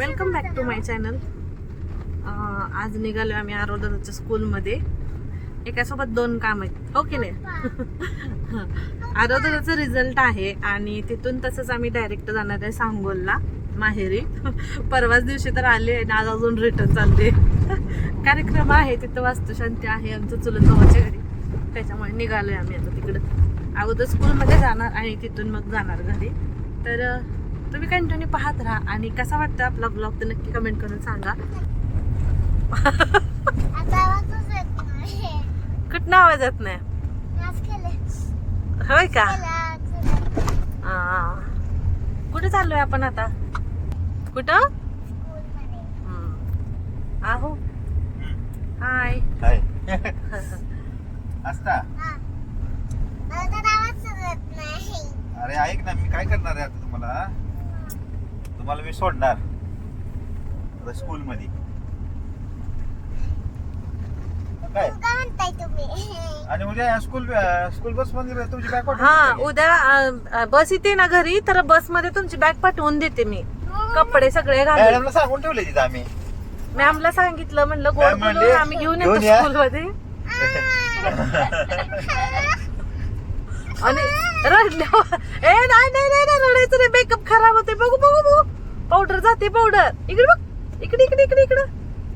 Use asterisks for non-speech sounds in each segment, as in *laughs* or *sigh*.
Welcome back to my channel आज निघालो आम्ही आरोदरच्या स्कूलमध्ये एकासोबत दोन काम आहेत. ओके की नाही? *laughs* आरोग्याचा रिझल्ट आहे आणि तिथून तसंच आम्ही डायरेक्ट जाणार आहे सांगोलला माहेरी. परवाच दिवशी तर आले आणि आज अजून रिटर्न चालले *laughs* कार्यक्रम आहे तिथं वास्तुशांती आहे आमचं चुलत भावाच्या घरी. त्याच्यामुळे निघालोय आम्ही आता तिकडं. अगोदर स्कूलमध्ये जाणार आणि तिथून मग जाणार घरी. तर तुम्ही कंटिन्यू पाहत राहा आणि कसा वाटतं आपला ब्लॉग तर नक्की कमेंट करून सांगा. आता आवाजच येत नाही. कुठं आवाज येत नाही. होय का. कुठे चाललोय आपण आता? कुठं. आहो. हाय हाय असता हा. अरे ऐक ना मी काय करणार आहे आता तुम्हाला? तुम्हाला मी सोडणार. आता स्कूल मध्ये काय? तू काय म्हणताय तुम्ही आणि उद्या स्कूल स्कूल बसमध्ये तुमची बॅग हा उद्या अ, अ, बस येते ना घरी तर बसमध्ये तुमची बॅग पाठवून देते मी. कपडे सगळे घालून. मॅडमला सांगून ठेवले तिथं आम्ही. मॅमला सांगितलं म्हणलं गोड मॅम म्हणले, आम्ही घेऊन येतो घेऊन या. स्कूल मध्ये *laughs* आणि रडल्या ए नाही नाही नाही नाही, रडायचं नाही. मेकअप खराब होते बघू बघू बघू. पावडर जाते पावडर इकडे बघ. इकडे इकडे इकडे इकडे.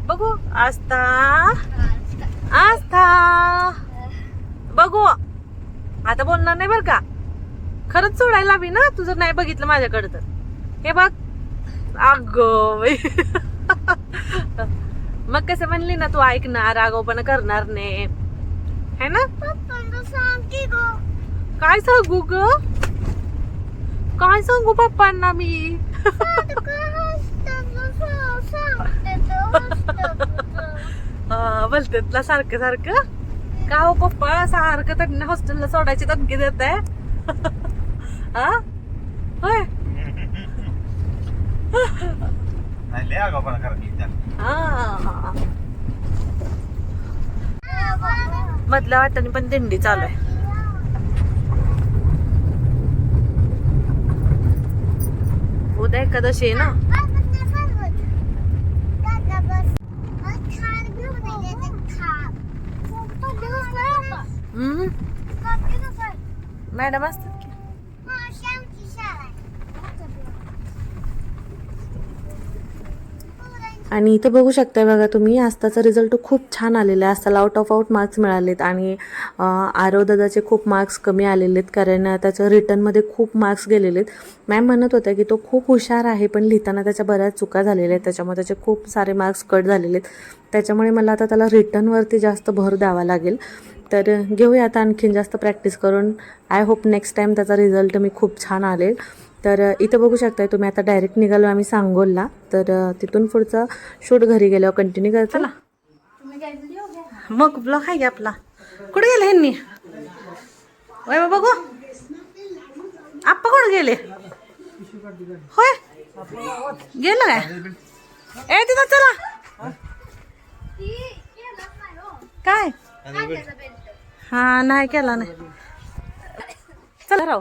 बघू. आस्था. आस्था. बघू. आता बोलणार नाही बर का. खरंच सोडायला हवी ना? तू जर नाही बघितलं माझ्याकडे तर. हे बघ. अग मग कसं म्हणली ना तू ऐकणार आगाऊपणा करणार नाही. है ना. काय सांगू ग? काय सांगू पप्पांना मी? बोलतात सारखं सारखं. का हो पप्पा? सारखं त्यांना हॉस्टेलला सोडायची धमकी देत आहे. हा? होय? हा. मधल्या वाटाने पण दिंडी चालू आहे उद्या एकादशी आहे ना आपण नाही चालवत. दादा बस. मला खार घेऊन ये, ते खार. पप्पा घेऊन ये. हम्म पप्पा घेऊन ये. मॅडम असतात की हा, श्यामची शाळा आहे. आणि इथं बघू शकता बघा तुम्ही आस्ताचा रिझल्ट खूप छान आलेला आहे. आस्ताला आउट ऑफ आउट मार्क्स मिळालेत आणि आरव दादाचे खूप मार्क्स कमी आलेले आहेत कारण त्याच्या त्याचं रिटर्नमध्ये खूप मार्क्स गेलेले आहेत मॅम म्हणत होत्या की तो खूप हुशार आहे पण लिहिताना त्याच्या बऱ्याच चुका झालेल्या आहेत. त्याच्यामुळे त्याचे खूप सारे मार्क्स कट झालेले आहेत त्याच्यामुळे मला आता त्याला रिटर्नवरती जास्त भर द्यावा लागेल. तर घेऊया आता आणखीन जास्त प्रॅक्टिस करून. आय होप नेक्स्ट टाईम त्याचा रिझल्ट मी खूप छान आलेल. तर इथं बघू शकताय तुम्ही आता डायरेक्ट निघालो आम्ही सांगोलला. तर तिथून पुढचं शूट घरी गेल्यावर कंटिन्यू करतो ना मग ब्लॉग आहे की आपला? कुठे गेले ह्यांनी? वय बघू आप्पा कुठे गेले? होय? गेलं काय? ए तिथं चला. काय? हा नाही केला नाही. चला राव.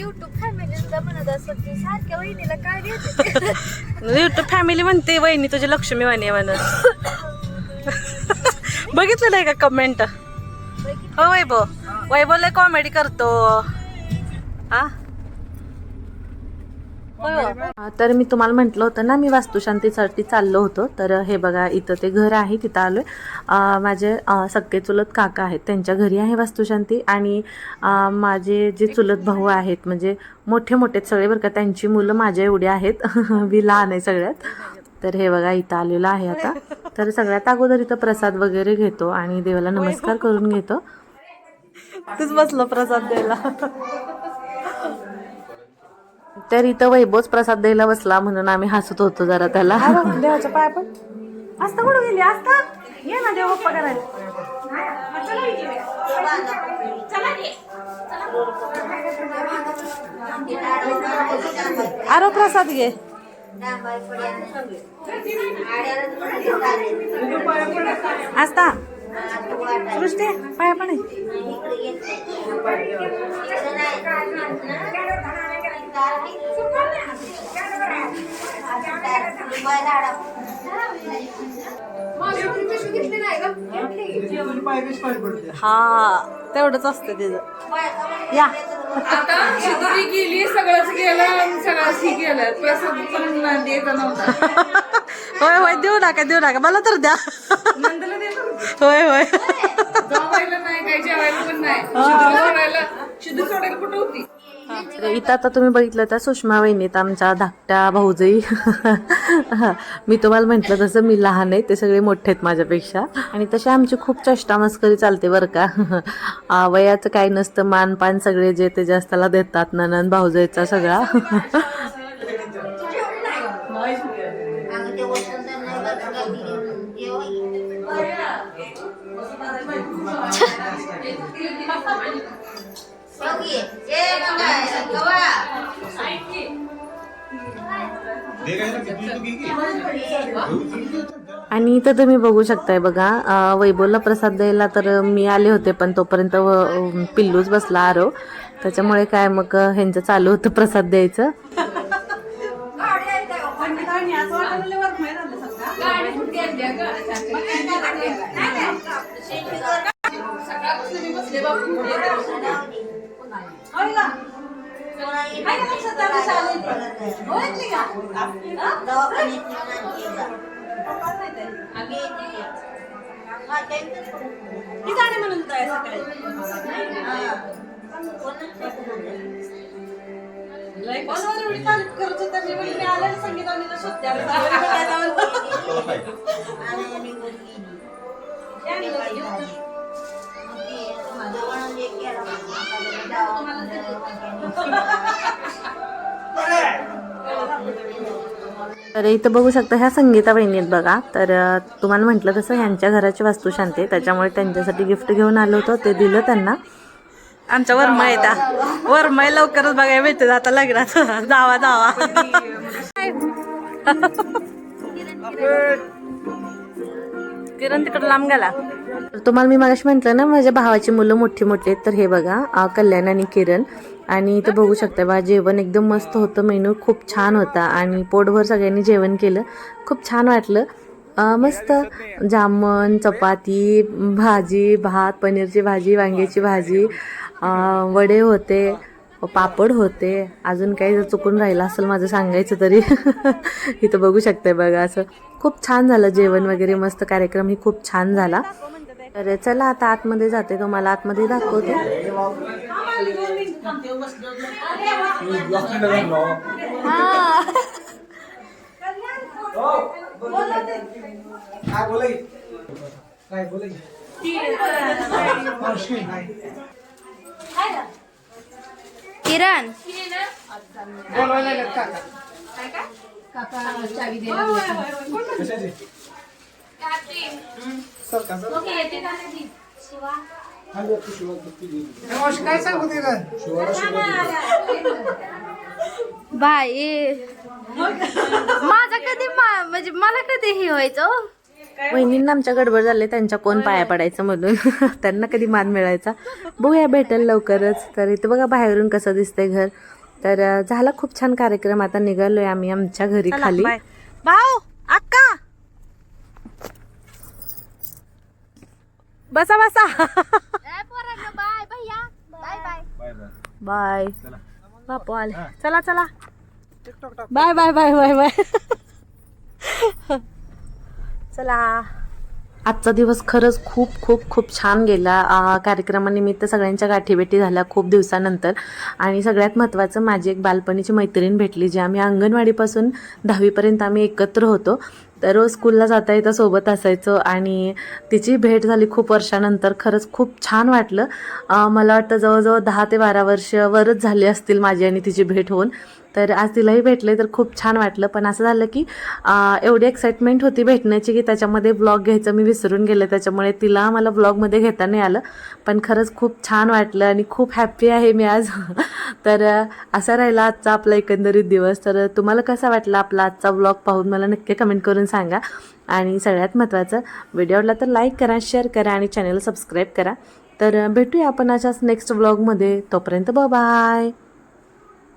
युट्यूब फॅमिलीला म्हणत असत की सारख्या वहिनीला काय घेते युट्यूब फॅमिली म्हणते वहिनी तुझी लक्ष्मी वाणी म्हणून. बघितलं नाही का कमेंट हो वैभव. वैभवला कॉमेडी करतो. हा? तर मी तुम्हाला म्हटलं होतं ना मी वास्तुशांतीसाठी चाललो होतो. तर हे बघा इथं ते घर आहे तिथं आलो आहे माझे सक्के चुलत काका आहेत त्यांच्या घरी आहे वास्तुशांती. आणि माझे जे चुलत भाऊ आहेत म्हणजे मोठे मोठे सगळे बरं का त्यांची मुलं माझ्या एवढी आहेत. *laughs* मी लहान आहे सगळ्यात. तर हे बघा इथं आलेलं आहे आता. तर सगळ्यात अगोदर इथं प्रसाद वगैरे घेतो आणि देवाला नमस्कार करून घेतो. तूच बसलं प्रसाद द्यायला. तर इथं वैभवच प्रसाद द्यायला बसला म्हणून आम्ही हसत होतो जरा त्याला. देवाच्या पाया पण? आस्था कुठं गेली? ये ना देव बाप्पा करायला. आरो प्रसाद घे. असता सृष्टी पाया पण आहे. हा तेवढंच असतं तिचं. या. आता शिदोरी गेली सगळंच गेलं सगळंच ही गेलं. प्रसाद पण द्यायचा नव्हता. *laughs* होय होय देऊ नका देऊ नका. मला तर द्या. नंदला देतो होय होय. जेवायला नाही जेवायला पण नाही शिदोरी सोडायला शिदोरी सोडायला कुठं होती तर इथं आता तुम्ही बघितलं त्या सुषमा वहिनीत आमच्या धाकट्या भाऊजई. मी तुम्हाला म्हटलं तसं मी लहान आहे ते सगळे मोठे आहेत माझ्यापेक्षा. आणि तशी आमची खूप चष्टा मस्करी चालते बरं का. वयाचं काही नसतं मान पान सगळे जे ते जास्ताला देतात ननन भाऊजईचा सगळा. आणि इथं तुम्ही बघू शकताय बघा वैभवला प्रसाद द्यायला तर मी आले होते पण तोपर्यंत व- पिल्लूच बसला आरो. त्याच्यामुळे काय मग ह्यांचं चालू होतं प्रसाद द्यायचं. काय काय स्वतःला शाळेत ओळखली का? ती गाणे म्हणून काय सकाळी. फोनवर एवढी तारीफ करत होता? मी म्हणजे मी आल्याला संगीत *laughs* *laughs* *laughs* आणि शोधत्या आणि *laughs* तर इथं बघू शकता ह्या संगीता बहिणी आहेत बघा. तर तुम्हाला म्हटलं तसं ह्यांच्या घराची वास्तुशांती आहे. त्याच्यामुळे त्यांच्यासाठी गिफ्ट घेऊन आलो होतो. ते दिलं त्यांना. आमच्या वरमाय त्या वरमाय लवकरच बघायला भेटते आता लग्नात. *laughs* जावा जावा. *laughs* किरण तिकडे लांब गेला. तर तुम्हाला मी मगाशी म्हटलं ना माझ्या भावाची मुलं मोठी मोठी आहेत तर हे बघा कल्याण आणि किरण. आणि इथं बघू शकता बा जेवण एकदम मस्त होतं मेनू खूप छान होता. आणि पोटभर सगळ्यांनी जेवण केलं. खूप छान वाटलं. मस्त. जामन चपाती भाजी भात पनीरची भाजी वांग्याची भाजी वडे होते. पापड होते. अजून काही जर चुकून राहिलं असेल माझं सांगायचं तरी. *laughs* इथं बघू शकताय बघा असं. खूप छान झालं जेवण वगैरे. मस्त कार्यक्रम ही खूप छान झाला. तर चला आता आतमध्ये जाते. तुम्हाला आतमध्ये दाखवते. किरण बाई. माझा कधी मा- म्हणजे मला कधी हे व्हायचं? वहिनींना आमच्या गडबड झाले त्यांच्या कोण पाया पडायचं म्हणून. *laughs* त्यांना कधी मान मिळायचा. बघूया भेटेल लवकरच. तर इथं बघा बाहेरून कसं दिसतंय घर. तर झाला खूप छान कार्यक्रम. आता निघालोय आम्ही आमच्या घरी खाली. भाऊ अक्का. बसा बसा. ए, पोरांनो, बाय भैया. Bye bye. Bye bye. Bye. बापू आले. चला चला. Bye bye bye bye bye. *laughs* चला. आजचा दिवस खरंच खूप खूप खूप छान गेला. कार्यक्रमानिमित्त सगळ्यांच्या गाठीभेटी झाल्या खूप दिवसानंतर. आणि सगळ्यात महत्त्वाचं माझी एक बालपणीची मैत्रीण भेटली जी आम्ही अंगणवाडीपासून दहावीपर्यंत आम्ही एकत्र होतो. तर रोज स्कूलला जाता येता सोबत असायचो आणि तिची भेट झाली खूप वर्षानंतर. खरंच खूप छान वाटलं. मला वाटतं जवळजवळ दहा ते बारा वर्ष वरच झाली असतील माझी आणि तिची भेट होऊन. तर आज तिलाही भेटले तर खूप छान वाटलं. पण असं झालं की एवढी एक्साइटमेंट होती भेटण्याची की त्याच्यामध्ये ब्लॉग घ्यायचं मी विसरून गेले. त्याच्यामुळे तिला मला ब्लॉगमध्ये घेता नाही आलं. पण खरंच खूप छान वाटलं आणि खूप हॅप्पी आहे मी आज. *laughs* तर असा राहिला आजचा आपला एकंदरीत दिवस. तर तुम्हाला कसा वाटला आपला आजचा ब्लॉग पाहून? मला नक्की कमेंट करून सांगा. आणि सगळ्यात महत्त्वाचं व्हिडिओ आवडला तर लाईक करा शेअर करा आणि चॅनल सबस्क्राईब करा. तर भेटूया आपण अशाच नेक्स्ट ब्लॉगमध्ये तोपर्यंत बाय